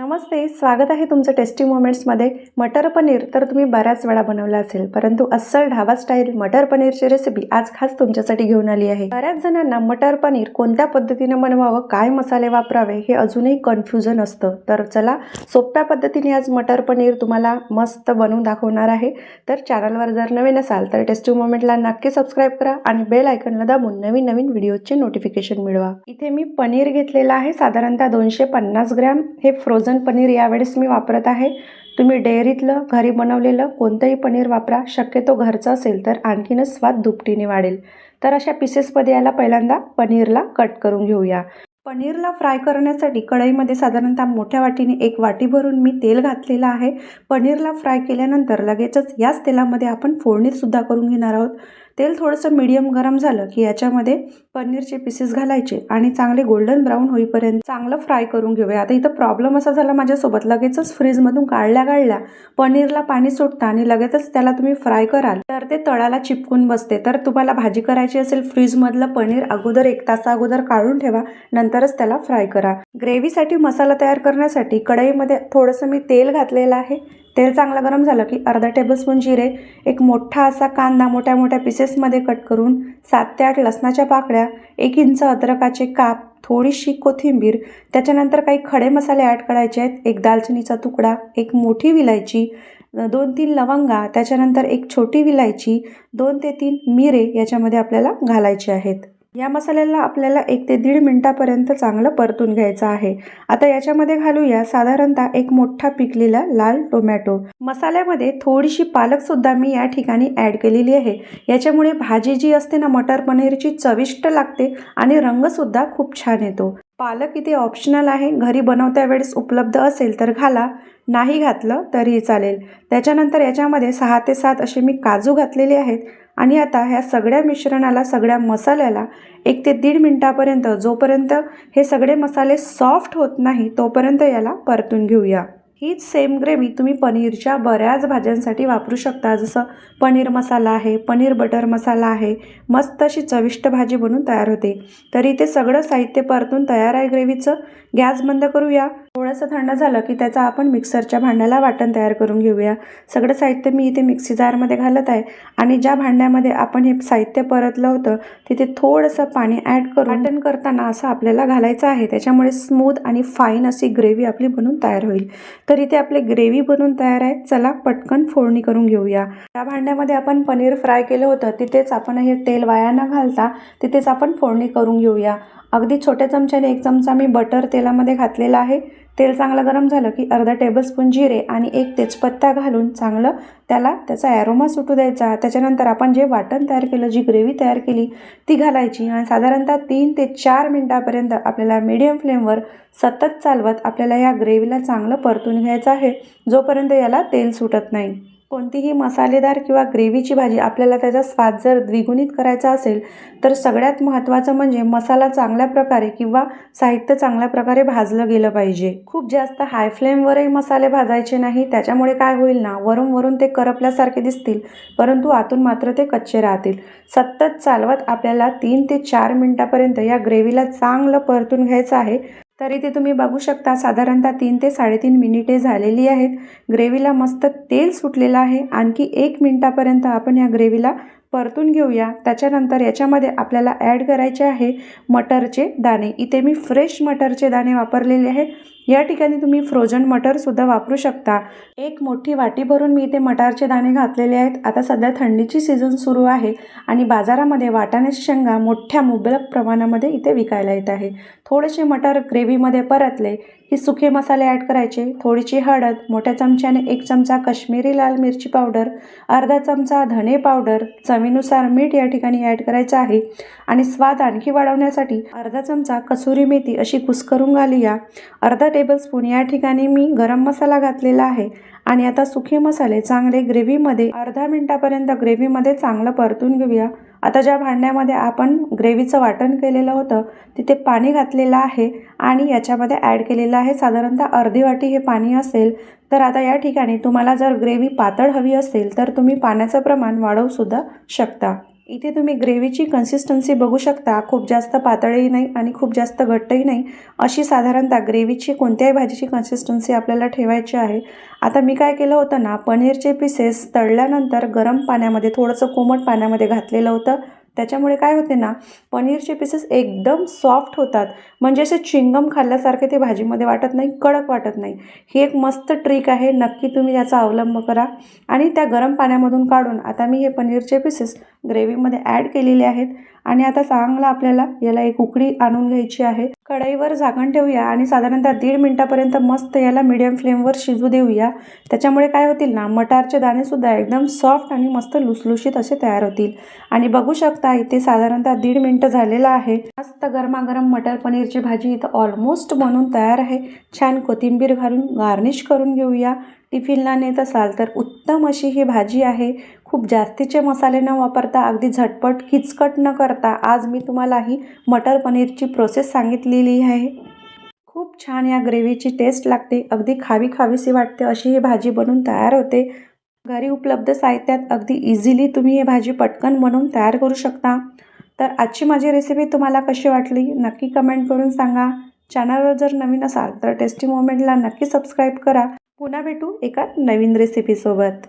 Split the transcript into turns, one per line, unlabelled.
नमस्ते स्वागत आहे तुमचं टेस्टी मोमेंट्समध्ये. मटर पनीर तर तुम्ही बऱ्याच वेळा बनवलं असेल परंतु अस्सल ढाबा स्टाईल मटर पनीरची रेसिपी आज खास तुमच्यासाठी घेऊन आली आहे. बऱ्याच जणांना मटर पनीर कोणत्या पद्धतीने बनवावं काय मसाले वापरावे हे अजूनही कन्फ्युजन असतं. तर चला सोप्या पद्धतीने आज मटर पनीर तुम्हाला मस्त बनवून दाखवणार आहे. तर चॅनलवर जर नवीन असाल तर टेस्टी मोमेंटला नक्की सबस्क्राईब करा आणि बेल आयकनला दाबून नवीन नवीन व्हिडिओचे नोटिफिकेशन मिळवा. इथे मी पनीर घेतलेलं आहे साधारणतः दोनशे पन्नास ग्रॅम. हे फ्रोज फ्रोझन पनीर यावेळेस मी वापरत आहे. तुम्ही डेअरीतलं घरी बनवलेलं कोणतंही पनीर वापरा. शक्यतो घरचं असेल तर आणखीनच स्वाद दुपटीने वाढेल. तर अशा पीसेसमध्ये याला पहिल्यांदा पनीरला कट करून घेऊया. पनीरला फ्राय करण्यासाठी कढईमध्ये साधारणतः मोठ्या वाटीने एक वाटी भरून मी तेल घातलेलं आहे. पनीरला फ्राय केल्यानंतर लगेचच याच तेलामध्ये आपण फोडणीसुद्धा करून घेणार आहोत. तेल थोडंसं मीडियम गरम झालं की याच्यामध्ये पनीरचे पीसेस घालायचे आणि चांगले गोल्डन ब्राऊन होईपर्यंत चांगलं फ्राय करून घेऊया. आता इथं प्रॉब्लेम असा झाला माझ्यासोबत. लगेचच फ्रीजमधून काढल्या काढल्या पनीरला पाणी सुटतं आणि लगेचच त्याला तुम्ही फ्राय कराल. तर ते तळाला चिपकून बसते. तर तुम्हाला भाजी करायची असेल फ्रीजमधलं पनीर अगोदर एक तासा अगोदर काढून ठेवा. नंतरच त्याला फ्राय करा. ग्रेव्हीसाठी मसाला तयार करण्यासाठी कढईमध्ये थोडंसं मी तेल घातलेलं आहे. तेल चांगलं गरम झालं की अर्धा टेबलस्पून जिरे एक मोठा असा कांदा मोठ्या मोठ्या पीसेसमध्ये कट करून सात ते आठ लसणाच्या पाकळ्या एक इंच अद्रकाचे काप थोडीशी कोथिंबीर त्याच्यानंतर काही खडे मसाले ॲड करायचे आहेत एक दालचिनीचा तुकडा एक मोठी विलायची दोन तीन लवंगा त्याच्यानंतर एक छोटी विलायची दोन ते तीन मिरे याच्यामध्ये आपल्याला घालायचे आहेत. या मसाल्याला आपल्याला एक ते दीड मिनटापर्यंत चांगलं परतून घ्यायचं आहे. आता याच्यामध्ये घालूया साधारणतः एक मोठा पिकलेला लाल टोमॅटो. मसाल्यामध्ये थोडीशी पालकसुद्धा मी या ठिकाणी ॲड केलेली आहे. याच्यामुळे भाजी जी असते ना मटर पनीरची चविष्ट लागते आणि रंगसुद्धा खूप छान येतो. पालक इथे ऑप्शनल आहे. घरी बनवत्या वेळेस उपलब्ध असेल तर घाला. नाही घातलं तरीही चालेल. त्याच्यानंतर याच्यामध्ये सहा ते सात असे मी काजू घातलेले आहेत. आणि आता ह्या सगळ्या मिश्रणाला सगळ्या मसाल्याला एक ते दीड मिनटापर्यंत जोपर्यंत हे सगळे मसाले सॉफ्ट होत नाही तोपर्यंत याला परतून घेऊया. हीच सेम ग्रेव्ही तुम्ही पनीरच्या बऱ्याच भाज्यांसाठी वापरू शकता. जसं पनीर मसाला आहे पनीर बटर मसाला आहे मस्त अशी चविष्ट भाजी बनून तयार होते. तरी ते सगळं साहित्य परतून तयार आहे ग्रेव्हीचं गॅस बंद करूया. थोडंसं थंड झालं की त्याचा आपण मिक्सरच्या भांड्याला वाटण तयार करून घेऊया. सगळं साहित्य मी इथे मिक्सी जारमध्ये घालत आहे आणि ज्या भांड्यामध्ये आपण हे साहित्य परतलं होतं तिथे थोडंसं पाणी ॲड करून वाटण करताना असं आपल्याला घालायचं आहे. त्याच्यामुळे स्मूथ आणि फाईन अशी ग्रेव्ही आपली बनून तयार होईल. तर इथे आपले ग्रेव्ही बनून तयार आहे. चला पटकन फोडणी करून घेऊया. त्या भांड्यामध्ये आपण पनीर फ्राय केलं होतं तिथेच आपण हे तेल वाया न घालता तिथेच आपण फोडणी करून घेऊया. अगदी छोट्या चमच्याने एक चमचा मी बटर तेलामध्ये घातलेला आहे. तेल चांगलं गरम झालं की अर्धा टेबलस्पून जिरे आणि एक तेजपत्ता घालून चांगलं त्याला त्याचा ॲरोमा सुटू द्यायचा. त्याच्यानंतर आपण जे वाटण तयार केलं जी ग्रेव्ही तयार केली ती घालायची आणि साधारणतः तीन ते चार मिनटापर्यंत आपल्याला मीडियम फ्लेमवर सतत चालवत आपल्याला या ग्रेव्हीला चांगलं परतून घ्यायचं आहे. जोपर्यंत याला तेल सुटत नाही. कोणतीही मसालेदार किंवा ग्रेव्हीची भाजी आपल्याला त्याचा स्वाद जर द्विगुणित करायचा असेल तर सगळ्यात महत्त्वाचं म्हणजे मसाला चांगल्या प्रकारे किंवा साहित्य चांगल्या प्रकारे भाजलं गेलं पाहिजे. खूप जास्त हाय फ्लेमवरही मसाले भाजायचे नाही त्याच्यामुळे काय होईल ना वरून वरून ते करपल्यासारखे दिसतील परंतु आतून मात्र ते कच्चे राहतील. सतत चालवत आपल्याला तीन ते चार मिनटापर्यंत या ग्रेव्हीला चांगलं परतून घ्यायचं आहे. तरी ते तुम्ही बघू शकता साधारणतः तीन ते साडेतीन मिनिटे झालेली आहेत. ग्रेव्हीला मस्त तेल सुटलेलं आहे. आणखी एक मिनटापर्यंत आपण या ग्रेव्हीला परतून घेऊया. त्याच्यानंतर याच्यामध्ये आपल्याला ॲड करायचे आहे मटरचे दाणे. इथे मी फ्रेश मटरचे दाणे वापरलेले आहेत. या ठिकाणी तुम्ही फ्रोझन मटरसुद्धा वापरू शकता. एक मोठी वाटी भरून मी इथे मटारचे दाणे घातलेले आहेत. आता सध्या थंडीची सीझन सुरू आहे आणि बाजारामध्ये वाटाण्याची शेंगा मोठ्या मुबलक प्रमाणामध्ये इथे विकायला येत आहे. थोडेसे मटर ग्रेव्हीमध्ये परतले की सुके मसाले ॲड करायचे. थोडीशी हळद मोठ्या चमच्याने एक चमचा कश्मीरी लाल मिरची पावडर अर्धा चमचा धने पावडर चवीनुसार मीठ या ठिकाणी ॲड करायचं आहे. आणि स्वाद आणखी वाढवण्यासाठी अर्धा चमचा कसुरी मेथी अशी कुस्करून घालूया. अर्धा टेबलस्पून या ठिकाणी मी गरम मसाला घातलेला आहे. आणि आता सुखे मसाले चांगले ग्रेव्हीमध्ये अर्धा मिनटापर्यंत ग्रेव्हीमध्ये चांगलं परतून घेऊया. आता ज्या भांड्यामध्ये आपण ग्रेव्हीचं वाटण केलेलं होतं तिथे पाणी घातलेलं आहे आणि याच्यामध्ये ॲड केलेलं आहे साधारणतः अर्धी वाटी हे पाणी असेल तर आता या ठिकाणी तुम्हाला जर ग्रेव्ही पातळ हवी असेल तर तुम्ही पाण्याचं प्रमाण वाढवूसुद्धा शकता. इथे तुम्ही ग्रेव्हीची कन्सिस्टन्सी बघू शकता. खूप जास्त पातळही नाही आणि खूप जास्त घट्टही नाही. अशी साधारणतः ग्रेव्हीची कोणत्याही भाजीची कन्सिस्टन्सी आपल्याला ठेवायची आहे. आता मी काय केलं होतं ना पनीरचे पीसेस तळल्यानंतर गरम पाण्यामध्ये थोडंसं कोमट पाण्यामध्ये घातलेलं होतं. त्याच्यामुळे काय होते ना पनीरचे पीसेस एकदम सॉफ्ट होतात. म्हणजे असे चिंगम खाल्ल्यासारखे ते भाजीमध्ये वाटत नाही कडक वाटत नाही. ही एक मस्त ट्रिक आहे. नक्की तुम्ही याचा अवलंब करा. आणि त्या गरम पाण्यामधून काढून आता मी हे पनीरचे पीसेस ग्रेव्हीमध्ये ॲड केलेले आहेत. आणि आता चांगला आपल्याला याला एक उकडी आणून घ्यायची आहे. कढईवर झाकण ठेवूया आणि साधारणतः दीड मिनटापर्यंत मस्त याला मिडियम फ्लेमवर शिजू देऊया. त्याच्यामुळे काय होतील ना मटारचे दाणेसुद्धा एकदम सॉफ्ट आणि मस्त लुसलुशीत असे तयार होतील. आणि बघू शकता इथे साधारणतः दीड मिनटं झालेलं आहे. मस्त गरमागरम मटर पनीरची भाजी इथं ऑलमोस्ट बनून तयार आहे. छान कोथिंबीर घालून गार्निश करून घेऊया. टिफिनला नेत असाल तर उत्तम अशी ही भाजी आहे. खूप जास्तीचे मसाले न वापरता अगदी झटपट किचकट न करता आज मी तुम्हाला ही मटर पनीरची प्रोसेस सांगितलेली आहे. खूप छान या ग्रेव्हीची टेस्ट लागते. अगदी खावी खावीशी वाटते अशी ही भाजी बनून तयार होते. घरी उपलब्ध साहित्यात अगदी इझिली तुम्ही ही भाजी पटकन बनवून तयार करू शकता. तर आजची माझी रेसिपी तुम्हाला कशी वाटली? नक्की कमेंट करून सांगा. चॅनलवर जर नवीन असाल तर टेस्टी मोमेंटला नक्की सबस्क्राईब करा. पुन्हा भेटू एका नवीन रेसिपीसोबत